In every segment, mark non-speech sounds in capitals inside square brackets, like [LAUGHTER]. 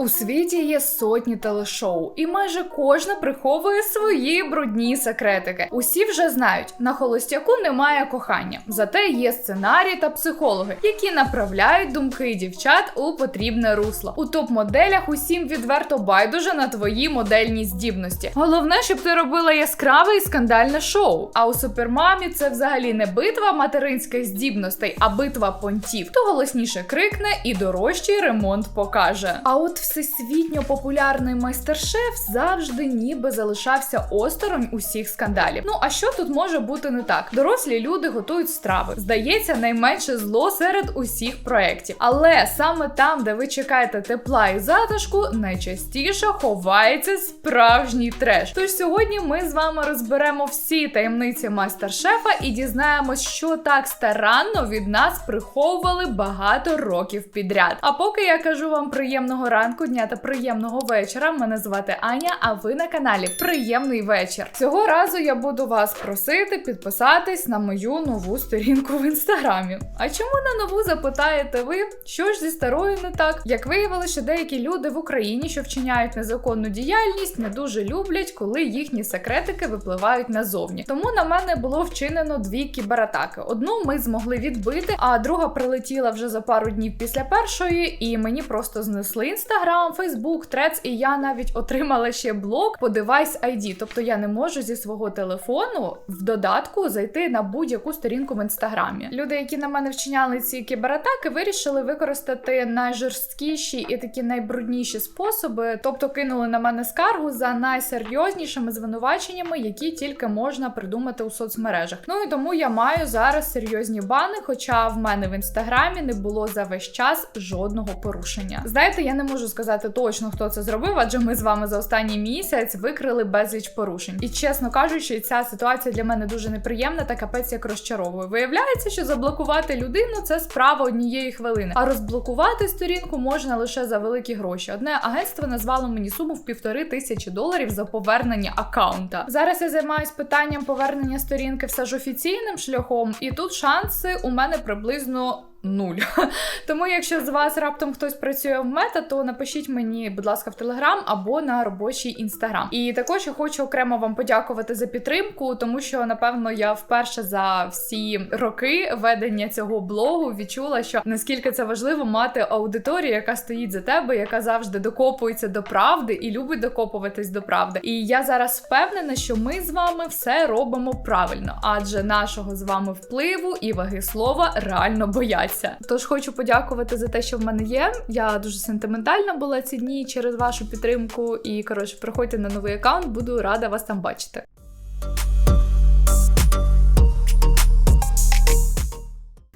У світі є сотні телешоу, і майже кожна приховує свої брудні секретики. Усі вже знають, на холостяку немає кохання, зате є сценарії та психологи, які направляють думки дівчат у потрібне русло. У топ-моделях усім відверто байдуже на твої модельні здібності. Головне, щоб ти робила яскраве і скандальне шоу. А у супермамі це взагалі не битва материнських здібностей, а битва понтів. Хто голосніше крикне і дорожчий ремонт покаже. А от всесвітньо популярний майстер-шеф завжди ніби залишався осторонь усіх скандалів. Ну а що тут може бути не так? Дорослі люди готують страви. Здається, найменше зло серед усіх проєктів. Але саме там, де ви чекаєте тепла і затишку, найчастіше ховається справжній треш. Тож сьогодні ми з вами розберемо всі таємниці майстер-шефа і дізнаємось, що так старанно від нас приховували багато років підряд. А поки я кажу вам приємного ранку, дня та приємного вечора. Мене звати Аня, а ви на каналі Приємний вечір. Цього разу я буду вас просити підписатись на мою нову сторінку в інстаграмі. А чому на нову запитаєте ви? Що ж зі старою не так? Як виявилося, що деякі люди в Україні, що вчиняють незаконну діяльність, не дуже люблять, коли їхні секретики випливають назовні. Тому на мене було вчинено дві кібератаки. Одну ми змогли відбити, а друга прилетіла вже за пару днів після першої, і мені просто знесли інстаграм, фейсбук, трец, і я навіть отримала ще блок по девайс ID. Тобто я не можу зі свого телефону в додатку зайти на будь-яку сторінку в інстаграмі. Люди, які на мене вчиняли ці кібератаки, вирішили використати найжорсткіші і такі найбрудніші способи, тобто кинули на мене скаргу за найсерйознішими звинуваченнями, які тільки можна придумати у соцмережах. Ну і тому я маю зараз серйозні бани, хоча в мене в інстаграмі не було за весь час жодного порушення. Знаєте, я не можу сказати точно, хто це зробив, адже ми з вами за останній місяць викрили безліч порушень. І чесно кажучи, ця ситуація для мене дуже неприємна та капець як розчаровує. Виявляється, що заблокувати людину це справа однієї хвилини, а розблокувати сторінку можна лише за великі гроші. Одне агентство назвало мені суму в півтори тисячі доларів за повернення аккаунта. Зараз я займаюсь питанням повернення сторінки все ж офіційним шляхом, і тут шанси у мене приблизно. Нуль. [LAUGHS] Тому, якщо з вас раптом хтось працює в мета, то напишіть мені, будь ласка, в телеграм або на робочий інстаграм. І також я хочу окремо вам подякувати за підтримку, тому що напевно я вперше за всі роки ведення цього блогу відчула, що наскільки це важливо мати аудиторію, яка стоїть за тебе, яка завжди докопується до правди і любить докопуватись до правди. І я зараз впевнена, що ми з вами все робимо правильно, адже нашого з вами впливу і ваги слова реально бояться. Тож хочу подякувати за те, що в мене є. Я дуже сентиментальна була ці дні через вашу підтримку. І коротше, приходьте на новий аккаунт, буду рада вас там бачити.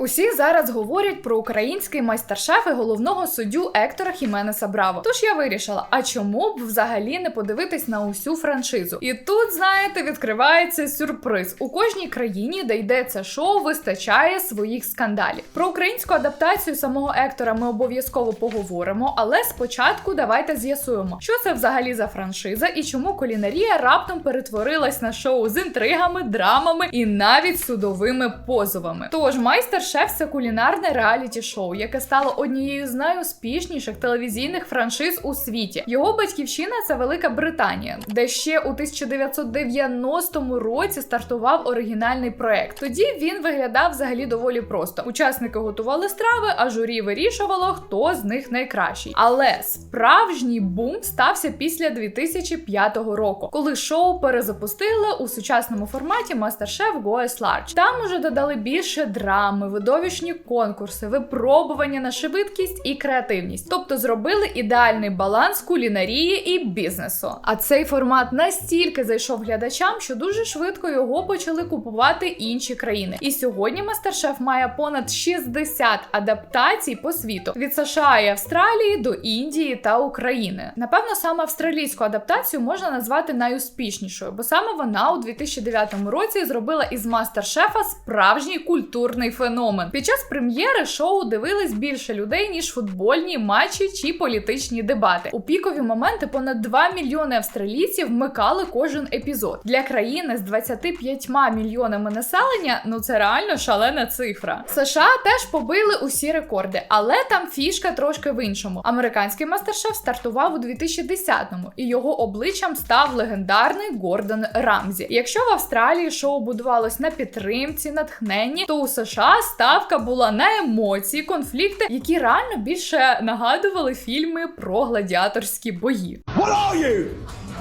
Усі зараз говорять про український майстер-шеф і головного суддю Ектора Хіменеса Браво. Тож я вирішила, а чому б взагалі не подивитись на усю франшизу? І тут, знаєте, відкривається сюрприз. У кожній країні, де йде це шоу, вистачає своїх скандалів. Про українську адаптацію самого Ектора ми обов'язково поговоримо, але спочатку давайте з'ясуємо, що це взагалі за франшиза і чому кулінарія раптом перетворилась на шоу з інтригами, драмами і навіть судовими позовами. Тож майстер Шеф це кулінарне реаліті-шоу, яке стало однією з найуспішніших телевізійних франшиз у світі. Його батьківщина це Велика Британія, де ще у 1990 році стартував оригінальний проект. Тоді він виглядав взагалі доволі просто. Учасники готували страви, а журі вирішувало, хто з них найкращий. Але справжній бум стався після 2005 року, коли шоу перезапустили у сучасному форматі MasterChef Goes Large. Там уже додали більше драми видовищні конкурси, випробування на швидкість і креативність, тобто зробили ідеальний баланс кулінарії і бізнесу. А цей формат настільки зайшов глядачам, що дуже швидко його почали купувати інші країни. І сьогодні Мастершеф має понад 60 адаптацій по світу від США і Австралії до Індії та України. Напевно, саме австралійську адаптацію можна назвати найуспішнішою, бо саме вона у 2009 році зробила із мастер-шефа справжній культурний феномен. Феномен. Під час прем'єри шоу дивились більше людей ніж футбольні матчі чи політичні дебати. У пікові моменти понад 2 мільйони австралійців вмикали кожен епізод для країни з 25 мільйонами населення. Ну це реально шалена цифра. США теж побили усі рекорди, але там фішка трошки в іншому. Американський мастер-шеф стартував у 2010-му, і його обличчям став легендарний Гордон Рамзі. Якщо в Австралії шоу будувалось на підтримці, натхненні, то у США ставка була на емоції, конфлікти, які реально більше нагадували фільми про гладіаторські бої. What are you?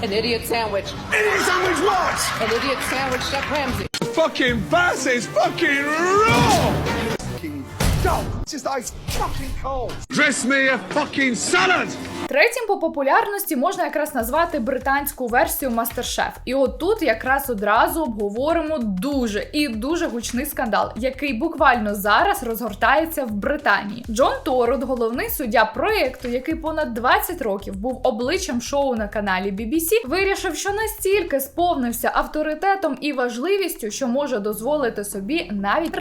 An idiot sandwich. Idiot sandwich what? An idiot sandwich, Chef Ramsay. Fucking bass is fucking raw! Fucking dog. It's Just ice fucking cold. Dress me a fucking salad! Третім по популярності можна якраз назвати британську версію Мастер-Шеф. І от тут якраз одразу обговоримо дуже і дуже гучний скандал, який буквально зараз розгортається в Британії. Джон Торуд, головний суддя проєкту, який понад 20 років був обличчям шоу на каналі BBC, вирішив, що настільки сповнився авторитетом і важливістю, що може дозволити собі навіть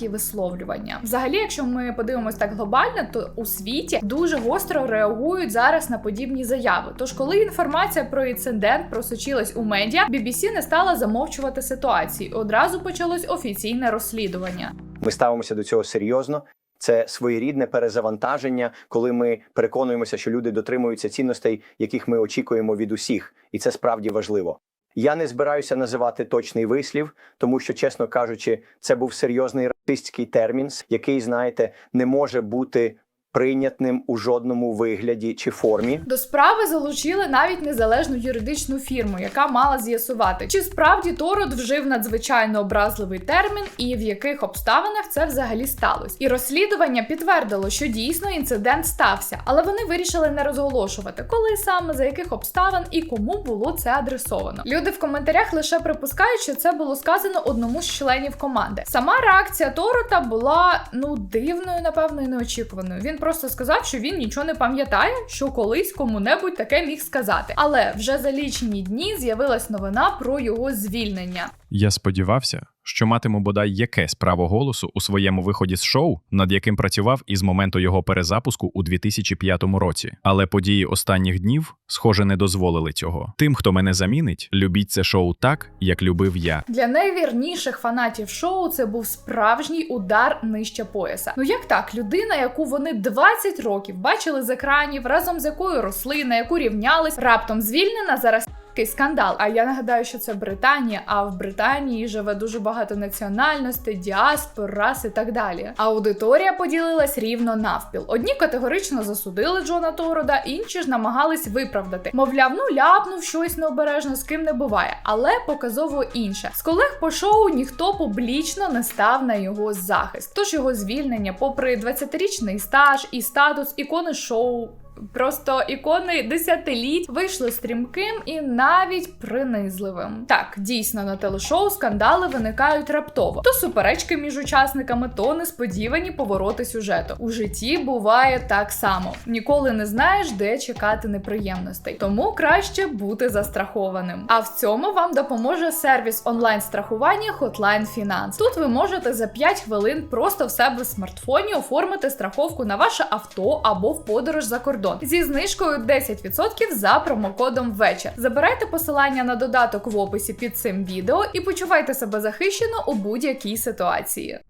такі висловлювання. Взагалі, якщо ми подивимось так глобально, то у світі дуже гостро реагують зараз на подібні заяви. Тож, коли інформація про інцидент просочилась у медіа, BBC не стала замовчувати ситуацію. Одразу почалось офіційне розслідування. Ми ставимося до цього серйозно. Це своєрідне перезавантаження, коли ми переконуємося, що люди дотримуються цінностей, яких ми очікуємо від усіх, і це справді важливо. Я не збираюся називати точний вислів, тому що, чесно кажучи, це був серйозний расистський термін, який, знаєте, не може бути прийнятним у жодному вигляді чи формі. До справи залучили навіть незалежну юридичну фірму, яка мала з'ясувати, чи справді Тород вжив надзвичайно образливий термін і в яких обставинах це взагалі сталося. І розслідування підтвердило, що дійсно інцидент стався, але вони вирішили не розголошувати, коли саме за яких обставин і кому було це адресовано. Люди в коментарях лише припускають, що це було сказано одному з членів команди. Сама реакція Торота була ну дивною, напевно, і неочікуваною. Він просто сказав, що він нічого не пам'ятає, що колись кому-небудь таке міг сказати. Але вже за лічені дні з'явилась новина про його звільнення. Я сподівався, що матиму бодай якесь право голосу у своєму виході з шоу, над яким працював із моменту його перезапуску у 2005 році. Але події останніх днів, схоже, не дозволили цього. Тим, хто мене замінить, любіть це шоу так, як любив я. Для найвірніших фанатів шоу це був справжній удар нижче пояса. Ну як так, людина, яку вони 20 років бачили з екранів, разом з якою росли, на яку рівнялись, раптом звільнена зараз. Такий скандал. А я нагадаю, що це Британія. А в Британії живе дуже багато національностей, діаспор, рас і так далі. Аудиторія поділилась рівно навпіл. Одні категорично засудили Джона Торода, інші ж намагались виправдати. Мовляв, ну ляпнув щось необережно, з ким не буває, але показово інше. З колег по шоу ніхто публічно не став на його захист. Тож його звільнення, попри 20-річний стаж і статус ікони шоу. Просто ікони десятиліть вийшли стрімким і навіть принизливим. Так, дійсно на телешоу скандали виникають раптово. То суперечки між учасниками, то несподівані повороти сюжету. У житті буває так само. Ніколи не знаєш, де чекати неприємностей. Тому краще бути застрахованим. А в цьому вам допоможе сервіс онлайн страхування Hotline Finance. Тут ви можете за 5 хвилин просто в себе в смартфоні оформити страховку на ваше авто або в подорож за кордон зі знижкою 10% за промокодом вечір. Забирайте посилання на додаток в описі під цим відео і почувайте себе захищено у будь-якій ситуації.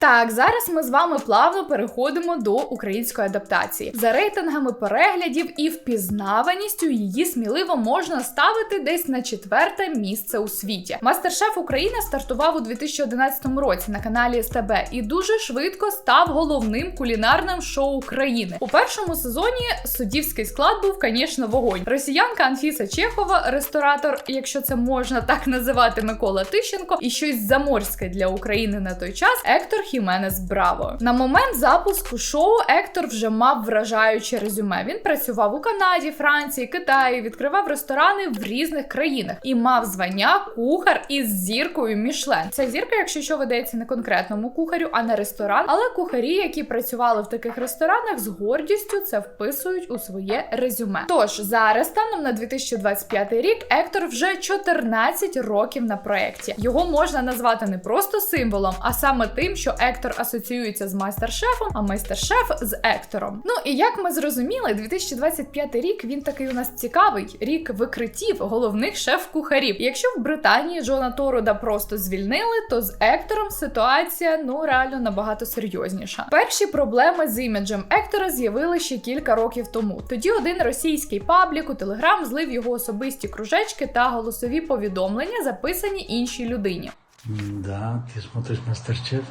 Так, зараз ми з вами плавно переходимо до української адаптації. За рейтингами переглядів і впізнаваністю її сміливо можна ставити десь на четверте місце у світі. Мастер-шеф України стартував у 2011 році на каналі СТБ і дуже швидко став головним кулінарним шоу країни. У першому сезоні суддівський склад був, звісно, вогонь. Росіянка Анфіса Чехова, ресторатор, якщо це можна так називати, Микола Тищенко, і щось заморське для України на той час. Ектор Хіменес Браво. На момент запуску шоу Ектор вже мав вражаюче резюме. Він працював у Канаді, Франції, Китаї, відкривав ресторани в різних країнах і мав звання кухар із зіркою Мішлен. Ця зірка, якщо що ведеться не конкретному кухарю, а не ресторан. Але кухарі, які працювали в таких ресторанах, з гордістю це вписують у своє резюме. Тож зараз, станом на 2025 рік, Ектор вже 14 років на проєкті. Його можна назвати не просто символом, а саме тим, що Ектор асоціюється з майстер-шефом, а майстер-шеф з Ектором. Ну і як ми зрозуміли, 2025 рік він такий у нас цікавий рік викриттів головних шеф-кухарів. Якщо в Британії Джона Торуда просто звільнили, то з Ектором ситуація ну реально набагато серйозніша. Перші проблеми з іміджем Ектора з'явили ще кілька років тому. Тоді один російський паблік у Телеграм злив його особисті кружечки та голосові повідомлення, записані іншій людині. Да, ты смотришь Мастер-Шеф.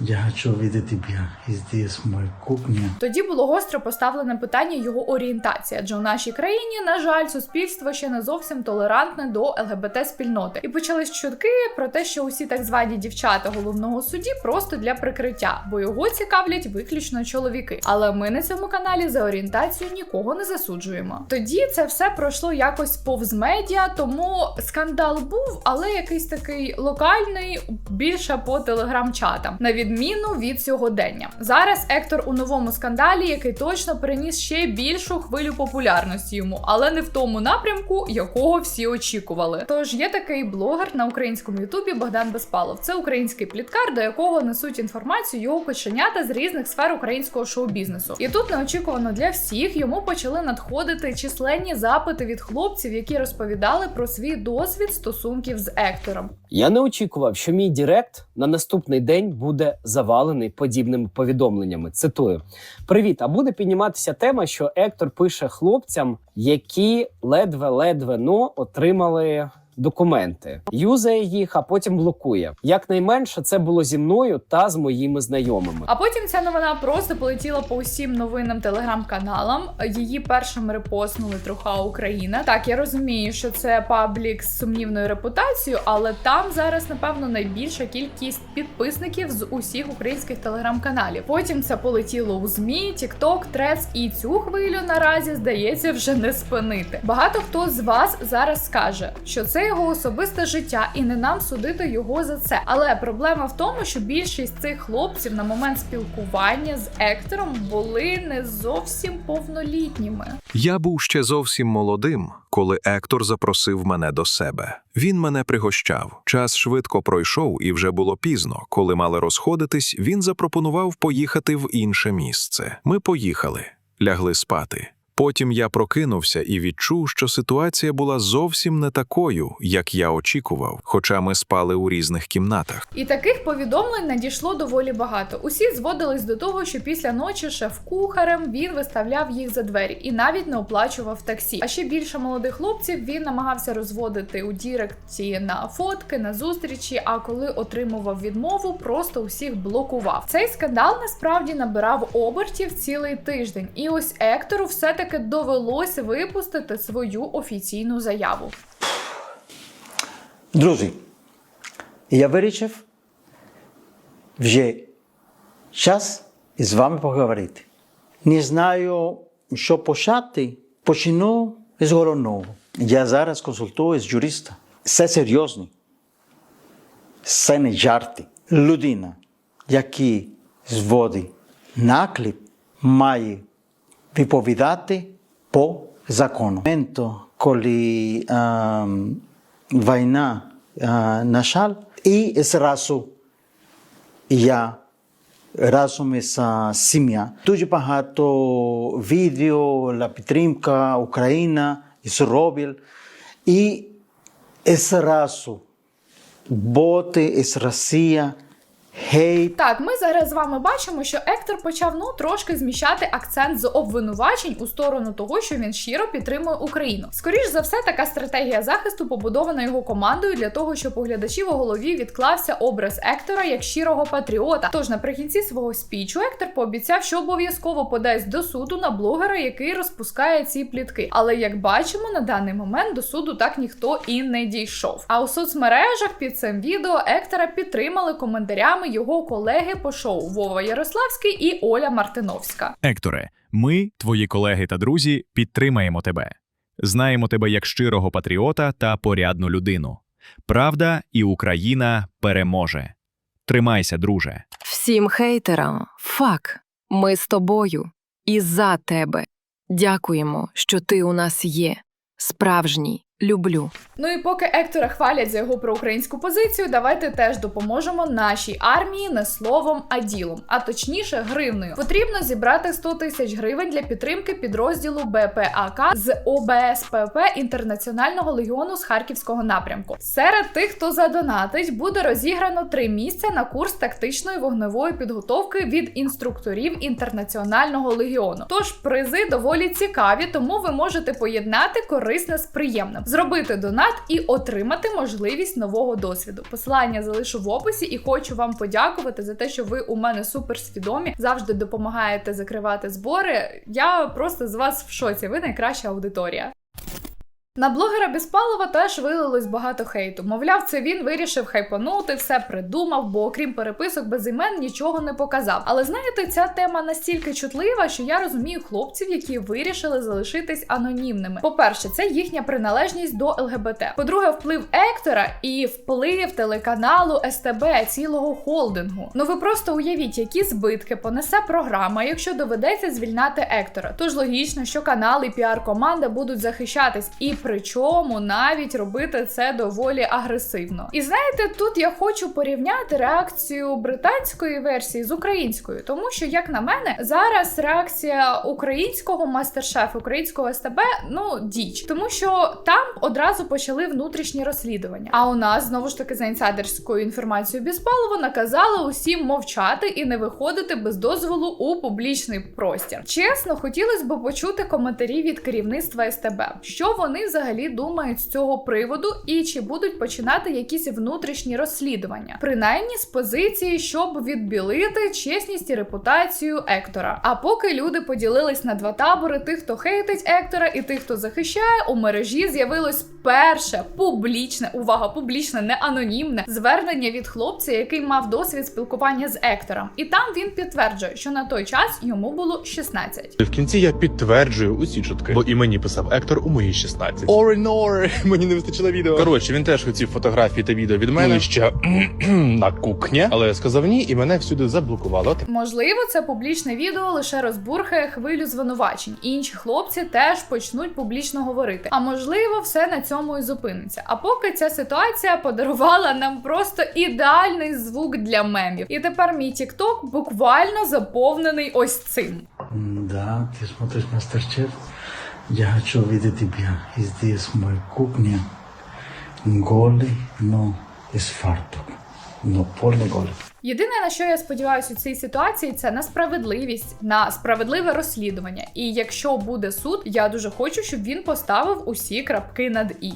Я хочу видеть тебя. И здесь моя кухня. Тоді було гостро поставлене питання його орієнтації, адже у нашій країні, на жаль, суспільство ще не зовсім толерантне до ЛГБТ спільноти. І почались чутки про те, що усі так звані дівчата головного судді просто для прикриття, бо його цікавлять виключно чоловіки. Але ми на цьому каналі за орієнтацію нікого не засуджуємо. Тоді це все пройшло якось повз медіа, тому скандал був, але якийсь такий локальний, більше по телеграм-чатам, на відміну від сьогодення. Зараз Ектор у новому скандалі, який точно приніс ще більшу хвилю популярності йому, але не в тому напрямку, якого всі очікували. Тож є такий блогер на українському ютубі Богдан Безпалов. Це український пліткар, до якого несуть інформацію його кошенята з різних сфер українського шоу-бізнесу. І тут неочікувано для всіх йому почали надходити численні запити від хлопців, які розповідали про свій досвід стосунків з Ектором. Я не очікував, що мій Директ на наступний день буде завалений подібними повідомленнями. Цитую: Привіт! А буде підніматися тема, що Ектор пише хлопцям, які ледве-ледве но отримали. Документи юзає їх, а потім блокує. Якнайменше це було зі мною та з моїми знайомими. А потім ця новина просто полетіла по усім новинним телеграм-каналам. Її першим репостнули Труха Україна. Так, я розумію, що це паблік з сумнівною репутацією, але там зараз, напевно, найбільша кількість підписників з усіх українських телеграм-каналів. Потім це полетіло у ЗМІ, TikTok, Threads, і цю хвилю наразі здається вже не спинити. Багато хто з вас зараз скаже, що його особисте життя, і не нам судити його за це. Але проблема в тому, що більшість цих хлопців на момент спілкування з Ектором були не зовсім повнолітніми. Я був ще зовсім молодим, коли Ектор запросив мене до себе. Він мене пригощав. Час швидко пройшов, і вже було пізно. Коли мали розходитись, він запропонував поїхати в інше місце. Ми поїхали, лягли спати. Потім я прокинувся і відчув, що ситуація була зовсім не такою, як я очікував, хоча ми спали у різних кімнатах. І таких повідомлень надійшло доволі багато. Усі зводились до того, що після ночі шеф-кухарем він виставляв їх за двері і навіть не оплачував таксі. А ще більше молодих хлопців він намагався розводити у Діректі на фотки, на зустрічі. А коли отримував відмову, просто усіх блокував. Цей скандал насправді набирав обертів цілий тиждень. І ось Ектору все таки довелося випустити свою офіційну заяву. Друзі, я вирішив вже час із вами поговорити. Не знаю, що почати. Почну з головного. Я зараз консультую з юриста. Це серйозно. Це не жарти. Людина, який зводить наклеп, має відповідати по закону. Коли ем, війна, е, на жаль, і зразу я разом із сім'я. Дуже багато відео, la підтримка Україна зробив. І зразу боти з Росія, гейт, Так, ми зараз з вами бачимо, що Ектор почав ну трошки зміщати акцент з обвинувачень у сторону того, що він щиро підтримує Україну. Скоріш за все, така стратегія захисту побудована його командою для того, щоб у глядачів у голові відклався образ Ектора як щирого патріота. Тож наприкінці свого спічу Ектор пообіцяв, що обов'язково подасть до суду на блогера, який розпускає ці плітки. Але як бачимо, на даний момент до суду так ніхто і не дійшов. А у соцмережах під цим відео Ектора підтримали коментарями його колеги по шоу Вова Ярославський і Оля Мартиновська. Екторе, ми, твої колеги та друзі, підтримаємо тебе. Знаємо тебе як щирого патріота та порядну людину. Правда і Україна переможе. Тримайся, друже. Всім хейтерам, фак, ми з тобою і за тебе. Дякуємо, що ти у нас є. Справжній, люблю. Ну і поки Ектора хвалять за його проукраїнську позицію, давайте теж допоможемо нашій армії не словом, а ділом, а точніше гривнею. Потрібно зібрати 100 тисяч гривень для підтримки підрозділу БПАК з ОБСПП Інтернаціонального легіону з Харківського напрямку. Серед тих, хто задонатить, буде розіграно три місця на курс тактичної вогневої підготовки від інструкторів інтернаціонального легіону. Тож призи доволі цікаві, тому ви можете поєднати корисне з приємним, зробити донат і отримати можливість нового досвіду. Посилання залишу в описі і хочу вам подякувати за те, що ви у мене суперсвідомі, завжди допомагаєте закривати збори. Я просто з вас в шоці. Ви найкраща аудиторія. На блогера Безпалова теж вилилось багато хейту. Мовляв, це він вирішив хайпанути, все придумав, бо окрім переписок без імен нічого не показав. Але знаєте, ця тема настільки чутлива, що я розумію хлопців, які вирішили залишитись анонімними. По-перше, це їхня приналежність до ЛГБТ. По-друге, вплив Ектора і вплив телеканалу СТБ цілого холдингу. Ну ви просто уявіть, які збитки понесе програма, якщо доведеться звільняти Ектора. Тож логічно, що канали і піар-команда будуть захищатись і причому навіть робити це доволі агресивно. І знаєте, тут я хочу порівняти реакцію британської версії з українською, тому що, як на мене, зараз реакція українського мастер-шеф, українського СТБ, ну діч, тому що там одразу почали внутрішні розслідування. А у нас знову ж таки за інсайдерською інформацією Біспалова наказали усім мовчати і не виходити без дозволу у публічний простір. Чесно, хотілося б почути коментарі від керівництва СТБ, що вони взагалі думають з цього приводу, і чи будуть починати якісь внутрішні розслідування, принаймні з позиції, щоб відбілити чесність і репутацію Ектора. А поки люди поділились на два табори: тих, хто хейтить Ектора, і тих, хто захищає, у мережі з'явилось перше публічне увага, публічне, не анонімне звернення від хлопця, який мав досвід спілкування з Ектором. І там він підтверджує, що на той час йому було 16. В кінці я підтверджую усі чутки, бо і мені писав Ектор у мої 16. Ори нори, мені не вистачило відео. Коротше, він теж хотів фотографії та відео від мене. Ну, ще [CLEARS THROAT] на кухні, але я сказав ні, і мене всюди заблокувало. Можливо, це публічне відео лише розбурхає хвилю звинувачень. Інші хлопці теж почнуть публічно говорити. А можливо, все на цьому і зупиниться. А поки ця ситуація подарувала нам просто ідеальний звук для мемів. І тепер мій TikTok буквально заповнений ось цим. Да, ты смотришь Мастер-Шеф. Я хочу видеть тебя. И здесь моя кухня. Голый, но из фартук. Но полный голый. Єдине на що я сподіваюся у цій ситуації, це на справедливість, на справедливе розслідування. І якщо буде суд, я дуже хочу, щоб він поставив усі крапки над і.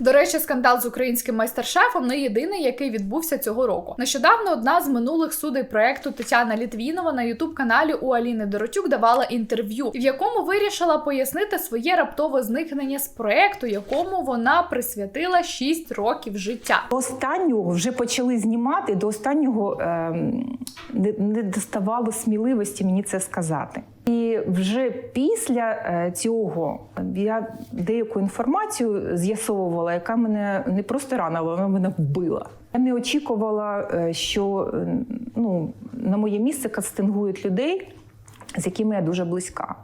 До речі, скандал з українським майстер-шефом не єдиний, який відбувся цього року. Нещодавно одна з минулих судей проекту Тетяна Літвінова на ютуб-каналі у Аліни Доротюк давала інтерв'ю, в якому вирішила пояснити своє раптове зникнення з проекту, якому вона присвятила 6 років життя. До останнього вже почали знімати. До останнього ем, не, доставало сміливості мені це сказати. І вже після е, цього я деяку інформацію з'ясовувала, яка мене не просто ранила, вона мене вбила. Я не очікувала, е, що е, ну, на моє місце кастингують людей, з якими я дуже близька.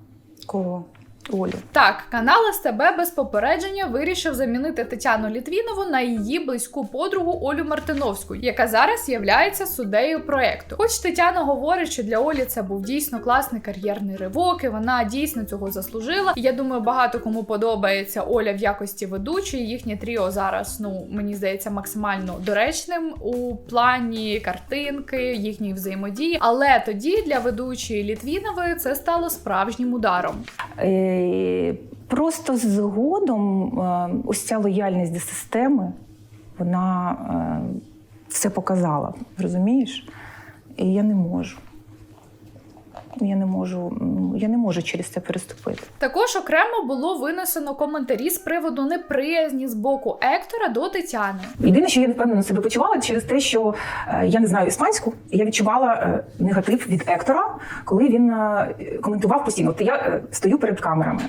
Кого? Олю. Так, канал СТБ без попередження вирішив замінити Тетяну Літвінову на її близьку подругу Олю Мартиновську, яка зараз являється суддею проекту. Хоч Тетяна говорить, що для Олі це був дійсно класний кар'єрний ривок, і вона дійсно цього заслужила. І я думаю, багато кому подобається Оля в якості ведучої. Їхнє тріо зараз, ну мені здається, максимально доречним у плані картинки, їхньої взаємодії. Але тоді для ведучої Літвінової це стало справжнім ударом. Просто згодом е, ось ця лояльність до системи, вона е, все показала, розумієш? І я не можу. Я не можу, я не можу через це переступити. Також окремо було винесено коментарі з приводу неприязні з боку Ектора до Тетяни. Єдине, що я впевнено себе почувала через те, що е, я не знаю іспанську, і я відчувала е, негатив від Ектора, коли він е, коментував постійно. От я стою перед камерами.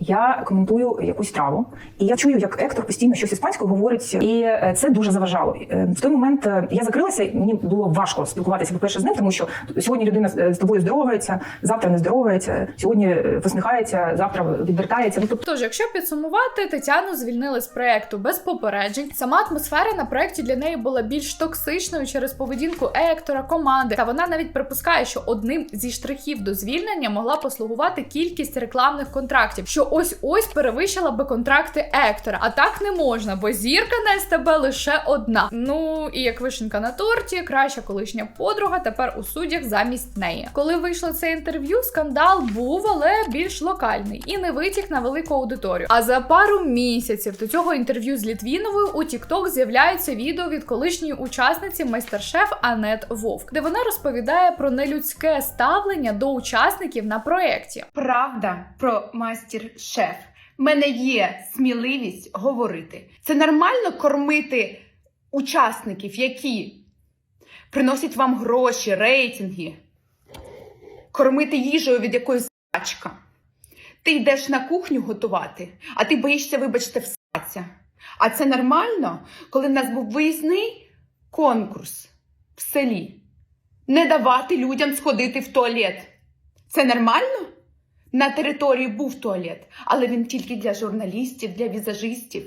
Я коментую якусь траву, і я чую, як Ектор постійно щось іспанською говорить, і е, це дуже заважало. Е, В той момент е, я закрилася, і мені було важко спілкуватися по-перше з ним, тому що сьогодні людина з тобою здоровається, завтра не здоровається, сьогодні посміхається, завтра відвертається. Тобто Тож, якщо підсумувати, Тетяну звільнили з проекту без попереджень. Сама атмосфера на проекті для неї була більш токсичною через поведінку Ектора, команди. Та вона навіть припускає, що одним зі штрихів до звільнення могла послугувати кількість рекламних контрактів, що ось ось перевищила би контракти Ектора. А так не можна, бо зірка на СТБ лише одна. Ну і як вишенька на торті, краща колишня подруга тепер у суддях замість неї. Коли вийшло це інтерв'ю, скандал був, але більш локальний і не витік на велику аудиторію. А за пару місяців до цього інтерв'ю з Літвіновою у TikTok з'являється відео від колишньої учасниці майстер-шеф Анет Вовк, де вона розповідає про нелюдське ставлення до учасників на проєкті. Правда про мастер-шеф. В мене є сміливість говорити. Це нормально кормити учасників, які приносять вам гроші, рейтинги, кормити їжею від якоїсь сачка. Ти йдеш на кухню готувати, а ти боїшся, вибачте, всратися. А це нормально, коли в нас був виїзний конкурс в селі. Не давати людям сходити в туалет. Це нормально? На території був туалет, але він тільки для журналістів, для візажистів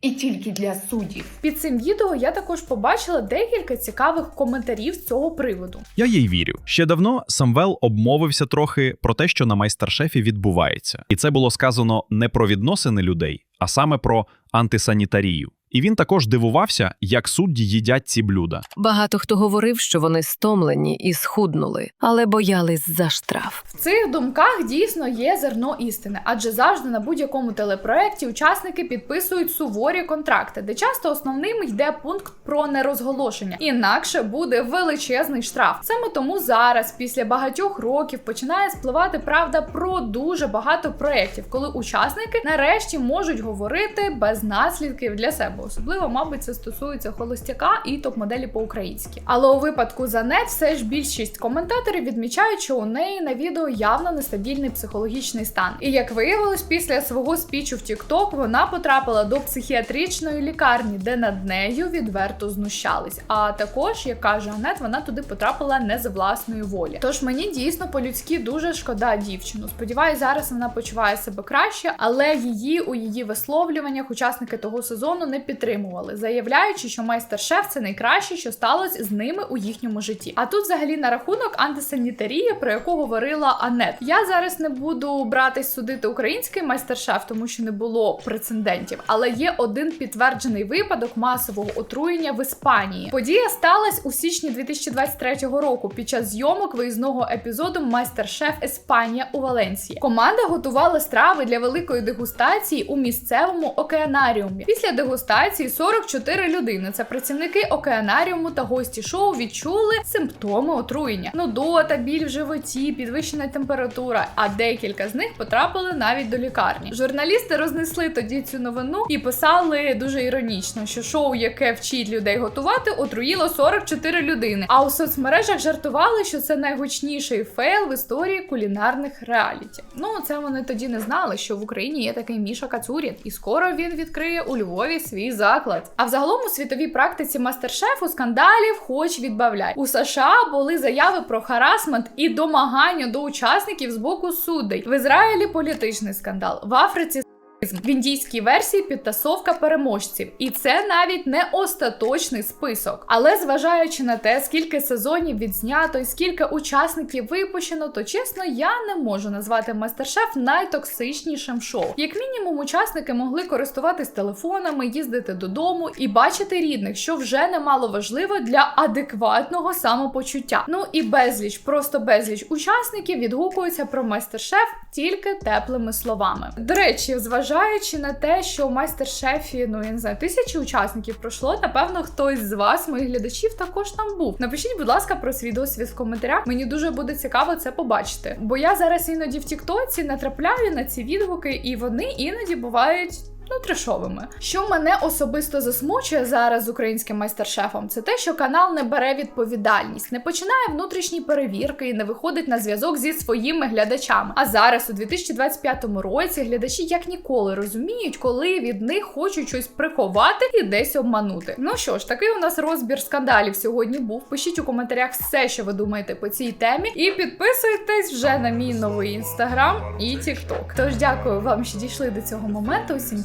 і тільки для суддів. Під цим відео я також побачила декілька цікавих коментарів з цього приводу. Я їй вірю. Ще давно Самвел обмовився трохи про те, що на майстер-шефі відбувається, і це було сказано не про відносини людей, а саме про антисанітарію. І він також дивувався, як судді їдять ці блюда. Багато хто говорив, що вони стомлені і схуднули, але боялись за штраф. В цих думках дійсно є зерно істини, адже завжди на будь-якому телепроекті учасники підписують суворі контракти, де часто основним йде пункт про нерозголошення. Інакше буде величезний штраф. Саме тому зараз, після багатьох років, починає спливати правда про дуже багато проєктів, коли учасники нарешті можуть говорити без наслідків для себе. Особливо, мабуть, це стосується холостяка і топ-моделі по-українськи. Але у випадку Занет все ж більшість коментаторів відмічають, що у неї на відео явно нестабільний психологічний стан. І як виявилось, після свого спічу в TikTok вона потрапила до психіатричної лікарні, де над нею відверто знущались. А також, як каже Анет, вона туди потрапила не з власної волі. Тож мені дійсно по-людськи дуже шкода дівчину. Сподіваюсь, зараз вона почуває себе краще, але її у її висловлюваннях учасники того сезону не підтримували, заявляючи, що майстер-шеф це найкраще, що сталося з ними у їхньому житті. А тут, взагалі, на рахунок антисанітарії, про яку говорила Анет. Я зараз не буду братись судити український майстер-шеф, тому що не було прецедентів. Але є один підтверджений випадок масового отруєння в Іспанії. Подія сталася у січні 2023 року під час зйомок виїзного епізоду Майстер-шеф Іспанія у Валенсії. Команда готувала страви для великої дегустації у місцевому океанаріумі. Після дегустації 44 людини. Це працівники океанаріуму та гості шоу відчули симптоми отруєння: нудота, біль в животі, підвищена температура. А декілька з них потрапили навіть до лікарні. Журналісти рознесли тоді цю новину і писали дуже іронічно, що шоу, яке вчить людей готувати, отруїло 44 людини. А у соцмережах жартували, що це найгучніший фейл в історії кулінарних реаліті. Ну це вони тоді не знали, що в Україні є такий Міша Кацурін, і скоро він відкриє у Львові свій заклад. А взагалом у світовій практиці мастер-шефу скандалів хоч відбавляй. У США були заяви про харасмент і домагання до учасників з боку суддей. В Ізраїлі політичний скандал, в Африці. В індійській версії підтасовка переможців, і це навіть не остаточний список. Але зважаючи на те, скільки сезонів відзнято і скільки учасників випущено, то чесно, я не можу назвати мастер-шеф найтоксичнішим шоу. Як мінімум, учасники могли користуватись телефонами, їздити додому і бачити рідних, що вже немало важливо для адекватного самопочуття. Ну і безліч, просто безліч учасників відгукуються про майстер-шеф тільки теплими словами. До речі, зважаючи зважаючи на те, що у майстер-шефі, ну я не знаю, тисячі учасників пройшло, напевно, хтось з вас, моїх глядачів, також там був. Напишіть, будь ласка, про свій досвід в коментарях. Мені дуже буде цікаво це побачити. Бо я зараз іноді в Тіктоці натрапляю на ці відгуки, і вони іноді бувають. Ну, трешовими. Що мене особисто засмучує зараз з українським майстер-шефом, це те, що канал не бере відповідальність, не починає внутрішні перевірки і не виходить на зв'язок зі своїми глядачами. А зараз, у 2025 році, глядачі як ніколи розуміють, коли від них хочуть щось приховати і десь обманути. Ну що ж, такий у нас розбір скандалів сьогодні був. Пишіть у коментарях все, що ви думаєте по цій темі, і підписуйтесь вже на мій новий інстаграм і тікток. Тож дякую вам, що дійшли до цього моменту. Усім